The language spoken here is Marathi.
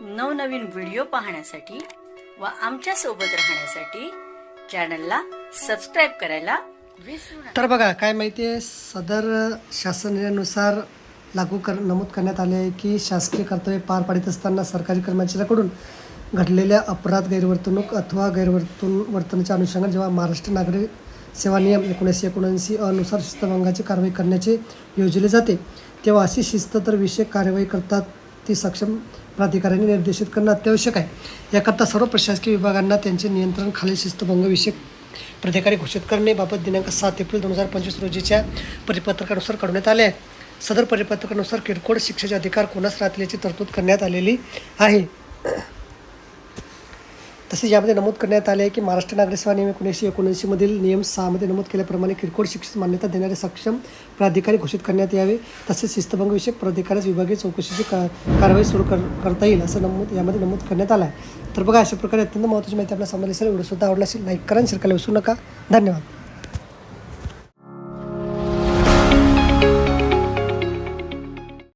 नवनवीन व्हिडिओ पाहण्यासाठी व आमच्यासोबत राहण्यासाठी चॅनलला सबस्क्राईब करायला विसरू नका. तर बघा काय माहिती आहे सदर शासनानुसार लागू कर नमूद करण्यात आले आहे की शासकीय कर्तव्य पार पाडित असताना सरकारी कर्मचाऱ्याकडून घडलेल्या अपराध गैरवर्तणूक अथवा गैरवर्तून वर्तनाच्या अनुषंगाने जेव्हा महाराष्ट्र नागरी सेवा नियम एकोणीसशे एकोणऐंशी अनुसार शिस्तभंगाची कारवाई करण्याचे योजले जाते तेव्हा अशी शिस्त तर विषयक कार्यवाही करतात ती सक्षम प्राधिकाऱ्यांनी निर्देशित करणं अत्यावश्यक आहे. याकरता सर्व प्रशासकीय विभागांना त्यांचे नियंत्रण खालील शिस्तभंगविषयक प्राधिकारी घोषित करणे बाबत दिनांक सात एप्रिल दोन हजार पंचवीस रोजीच्या परिपत्रकानुसार करण्यात आले आहे. सदर परिपत्रकानुसार किरकोळ शिक्षेचे अधिकार कोणास राहतील याची तरतूद करण्यात आलेली आहे. तसेच यामध्ये नमूद करण्यात आले आहे की महाराष्ट्र नागरी सेवा नियम एकोणीसशे एकोणऐंशीमधील नियम सहामध्ये नमूद केल्याप्रमाणे किरकोळ शिक्षित मान्यता देणारे सक्षम प्राधिकारी घोषित करण्यात यावे. तसेच शिस्तभंग विषयक प्राधिकाऱ्यास विभागीय चौकशीची का कारवाई सुरू कर करता येईल असं नमूद यामध्ये नमूद करण्यात आलं आहे. तर बघा अशा प्रकारे अत्यंत महत्त्वाची माहिती आपल्यासमोर असेल व्हिडिओ सुद्धा आवडला असेल लाईक करा आणि शेअर करायला विसरू नका. धन्यवाद.